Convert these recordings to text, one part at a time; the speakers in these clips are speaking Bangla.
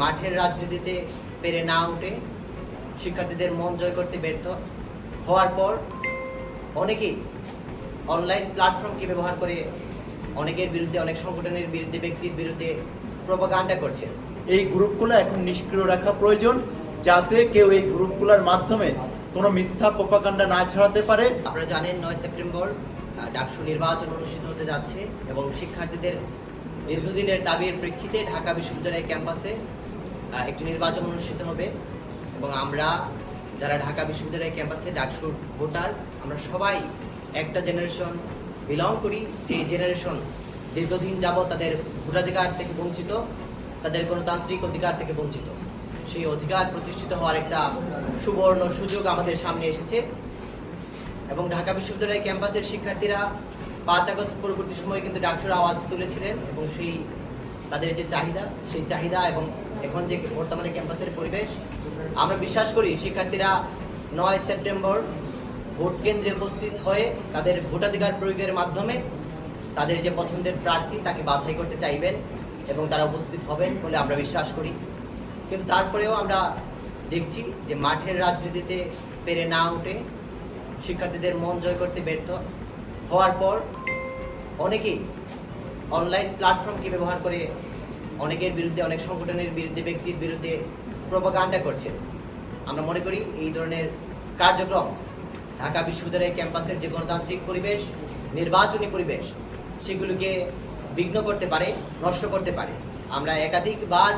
মাঠের রাজনীতিতে পেরে না উঠে শিক্ষার্থীদের মন জয় করতে ব্যর্থ হওয়ার পর অনেকেই অনলাইন প্ল্যাটফর্মকে ব্যবহার করে অনেকের বিরুদ্ধে অনেক সংগঠনের বিরুদ্ধে ব্যক্তির বিরুদ্ধে প্রপাগান্ডা করছে। এই গ্রুপগুলো এখন নিষ্ক্রিয় রাখা প্রয়োজন যাতে কেউ এই গ্রুপগুলোর মাধ্যমে কোনো মিথ্যা প্রপাগান্ডা না ছড়াতে পারে। আপনারা জানেন নয় সেপ্টেম্বর ডাকসু নির্বাচন অনুষ্ঠিত হতে যাচ্ছে এবং শিক্ষার্থীদের দীর্ঘদিনের দাবির প্রেক্ষিতে ঢাকা বিশ্ববিদ্যালয় ক্যাম্পাসে একটি নির্বাচন অনুষ্ঠিত হবে এবং আমরা যারা ঢাকা বিশ্ববিদ্যালয় ক্যাম্পাসে ডাকসুর ভোটার, আমরা সবাই একটা জেনারেশন বিলং করি। যে জেনারেশন দীর্ঘদিন যাবৎ তাদের ভোটাধিকার থেকে বঞ্চিত, তাদের গণতান্ত্রিক অধিকার থেকে বঞ্চিত। সেই অধিকার প্রতিষ্ঠিত হওয়ার একটা সুবর্ণ সুযোগ আমাদের সামনে এসেছে। এবং ঢাকা বিশ্ববিদ্যালয় ক্যাম্পাসের শিক্ষার্থীরা পাঁচ আগস্ট পরবর্তী সময়ে কিন্তু ডাক্তার আওয়াজ তুলেছিলেন এবং সেই তাদের যে চাহিদা, সেই চাহিদা এবং এখন যে বর্তমানে ক্যাম্পাসের পরিবেশ, আমরা বিশ্বাস করি শিক্ষার্থীরা নয় সেপ্টেম্বর ভোট কেন্দ্রে উপস্থিত হয়ে তাদের ভোটাধিকার প্রয়োগের মাধ্যমে তাদের যে পছন্দের প্রার্থী তাকে বাছাই করতে চাইবেন এবং তারা উপস্থিত হবেন বলে আমরা বিশ্বাস করি। কিন্তু তারপরেও আমরা দেখছি যে মাঠের রাজনীতিতে পেরে না উঠে শিক্ষার্থীদের মন জয় করতে ব্যর্থ। হওয়ার পর অনেকেই অনলাইন প্ল্যাটফর্মকে ব্যবহার করে অনেকের বিরুদ্ধে, অনেক সংগঠনের বিরুদ্ধে, ব্যক্তির বিরুদ্ধে প্রপাগান্ডা করছে। আমরা মনে করি এই ধরনের কার্যক্রম ঢাকা বিশ্ববিদ্যালয় ক্যাম্পাসের যে গণতান্ত্রিক পরিবেশ, নির্বাচনী পরিবেশ, সেগুলোকে বিঘ্ন করতে পারে, নষ্ট করতে পারে। আমরা একাধিকবার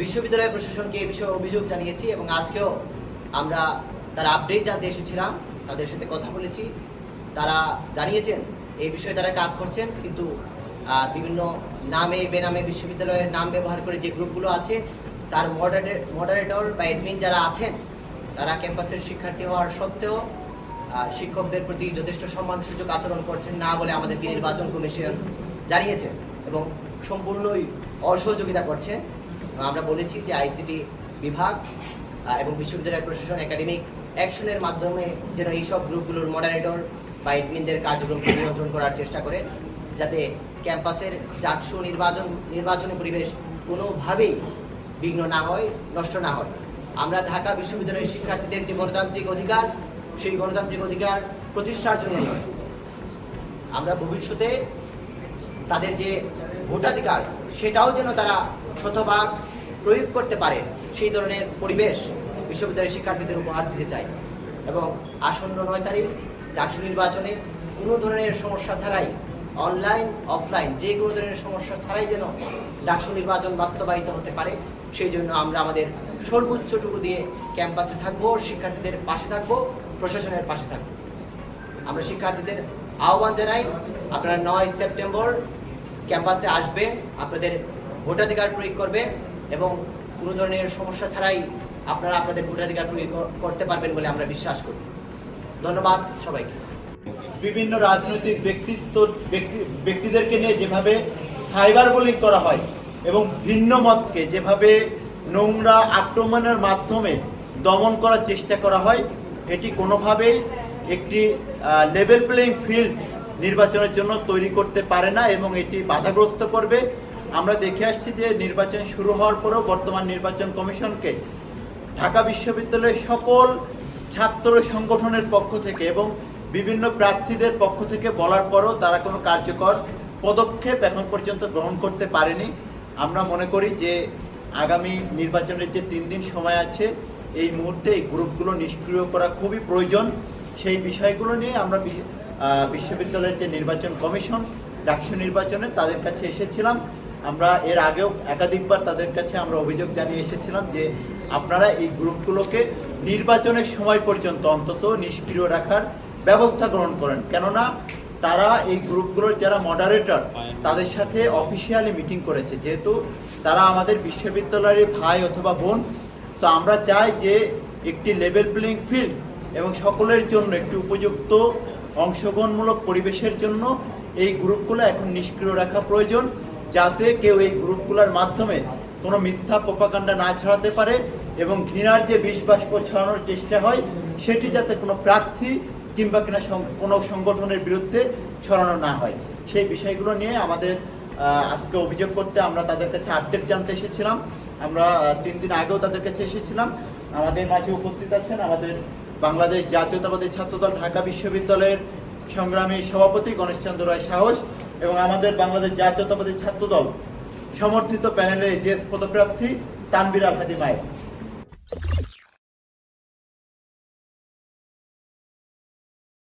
বিশ্ববিদ্যালয় প্রশাসনকে এই বিষয়ে অভিযোগ জানিয়েছি এবং আজকেও আমরা তার আপডেট জানতে এসেছিলাম, তাদের সাথে কথা বলেছি। তারা জানিয়েছেন, এই বিষয়ে তারা কাজ করছেন, কিন্তু বিভিন্ন নামে, বেনামে বিশ্ববিদ্যালয়ের নাম ব্যবহার করে যে গ্রুপগুলো আছে, তার মডারেটর মডারেটর বা অ্যাডমিন যারা আছেন, তারা ক্যাম্পাসের শিক্ষার্থী হওয়ার সত্ত্বেও শিক্ষকদের প্রতি যথেষ্ট সম্মান, সুযোগ আচরণ করছেন না বলে আমাদের নির্বাচন কমিশন জানিয়েছেন এবং সম্পূর্ণই অসহযোগিতা করছে। আমরা বলেছি যে আইসিটি বিভাগ এবং বিশ্ববিদ্যালয় প্রশাসন একাডেমিক অ্যাকশনের মাধ্যমে যেন এইসব গ্রুপগুলোর মডারেটর বা এডমিনদের কার্যক্রমকে নিয়ন্ত্রণ করার চেষ্টা করে, যাতে ক্যাম্পাসের ডাকসু নির্বাচন, নির্বাচনী পরিবেশ কোনোভাবেই বিঘ্ন না হয়, নষ্ট না হয়। আমরা ঢাকা বিশ্ববিদ্যালয়ের শিক্ষার্থীদের যে গণতান্ত্রিক অধিকার, সেই গণতান্ত্রিক অধিকার প্রতিষ্ঠার জন্য নয়। আমরা ভবিষ্যতে তাদের যে ভোটাধিকার, সেটাও যেন তারা শতভাগ প্রয়োগ করতে পারে, সেই ধরনের পরিবেশ বিশ্ববিদ্যালয়ের শিক্ষার্থীদের উপহার দিতে চাই। এবং আসন্ন নয় তারিখ ডাকসু নির্বাচনে কোনো ধরনের সমস্যা ছাড়াই অনলাইন অফলাইন যে কোনো ধরনের সমস্যা ছাড়াই যেন ডাকসু নির্বাচন বাস্তবায়িত হতে পারে, সেই জন্য আমরা আমাদের সর্বোচ্চটুকু দিয়ে ক্যাম্পাসে থাকব, শিক্ষার্থীদের পাশে থাকব, প্রশাসনের পাশে থাকব। আমরা শিক্ষার্থীদের আহ্বান জানাই, আপনারা নয় সেপ্টেম্বর ক্যাম্পাসে আসবেন, আপনাদের ভোটাধিকার প্রয়োগ করবেন এবং কোনো ধরনের সমস্যা ছাড়াই আপনারা আপনাদের ভোটাধিকার প্রয়োগ করতে পারবেন বলে আমরা বিশ্বাস করি। ধন্যবাদ সবাইকে। বিভিন্ন রাজনৈতিক ব্যক্তিত্ব, ব্যক্তি, ব্যক্তিদেরকে নিয়ে যেভাবে সাইবার বুলিং করা হয় এবং ভিন্ন মতকে যেভাবে নোংরা আক্রমণের মাধ্যমে দমন করার চেষ্টা করা হয়, এটি কোনোভাবেই একটি লেভেল প্লেইং ফিল্ড নির্বাচনের জন্য তৈরি করতে পারে না এবং এটি বাধাগ্রস্ত করবে। আমরা দেখে আসছি যে নির্বাচন শুরু হওয়ার পরেও বর্তমান নির্বাচন কমিশনকে ঢাকা বিশ্ববিদ্যালয়ের সকল ছাত্র সংগঠনের পক্ষ থেকে এবং বিভিন্ন প্রার্থীদের পক্ষ থেকে বলার পরও তারা কোনো কার্যকর পদক্ষেপ এখন পর্যন্ত গ্রহণ করতে পারেনি। আমরা মনে করি যে আগামী নির্বাচনের যে তিন দিন সময় আছে, এই মুহূর্তে এই গ্রুপগুলো নিষ্ক্রিয় করা খুবই প্রয়োজন। সেই বিষয়গুলো নিয়ে আমরা বিশ্ববিদ্যালয়ের যে নির্বাচন কমিশন, ডাকসু নির্বাচনে তাদের কাছে এসেছিলাম। আমরা এর আগেও একাধিকবার তাদের কাছে আমরা অভিযোগ জানিয়ে এসেছিলাম যে আপনারা এই গ্রুপগুলোকে নির্বাচনের সময় পর্যন্ত অন্তত নিষ্ক্রিয় রাখার ব্যবস্থা গ্রহণ করেন। কেননা তারা এই গ্রুপগুলোর যারা মডারেটর তাদের সাথে অফিসিয়ালি মিটিং করেছে। যেহেতু তারা আমাদের বিশ্ববিদ্যালয়ের ভাই অথবা বোন তো আমরা চাই যে একটি লেভেল প্লেইং ফিল্ড এবং সকলের জন্য একটি উপযুক্ত অংশগ্রহণমূলক পরিবেশের জন্য এই গ্রুপগুলো এখন নিষ্ক্রিয় রাখা প্রয়োজন যাতে কেউ এই গ্রুপগুলোর মাধ্যমে কোনো মিথ্যা প্রপাগান্ডা না ছড়াতে পারে এবং ঘৃণার যে বিষ বাষ্প ছড়ানোর চেষ্টা হয় সেটি যাতে কোনো প্রার্থী কিংবা কিনা কোনো সংগঠনের বিরুদ্ধে ছড়ানো না হয়। সেই বিষয়গুলো নিয়ে আমাদের আজকে অভিযোগ করতে আমরা তাদের কাছে আপডেট জানতে এসেছিলাম। আমরা তিন দিন আগেও তাদের কাছে এসেছিলাম। আমাদের মাঝে উপস্থিত আছেন আমাদের বাংলাদেশ জাতীয়তাবাদী ছাত্রদল ঢাকা বিশ্ববিদ্যালয়ের সংগ্রামী সভাপতি গণেশচন্দ্র রায় সাহস এবং আমাদের বাংলাদেশ জাতীয়তাবাদী ছাত্রদল সমর্থিত প্যানেলের জেস পদপ্রার্থী তানবির আল হাদি মায়ের।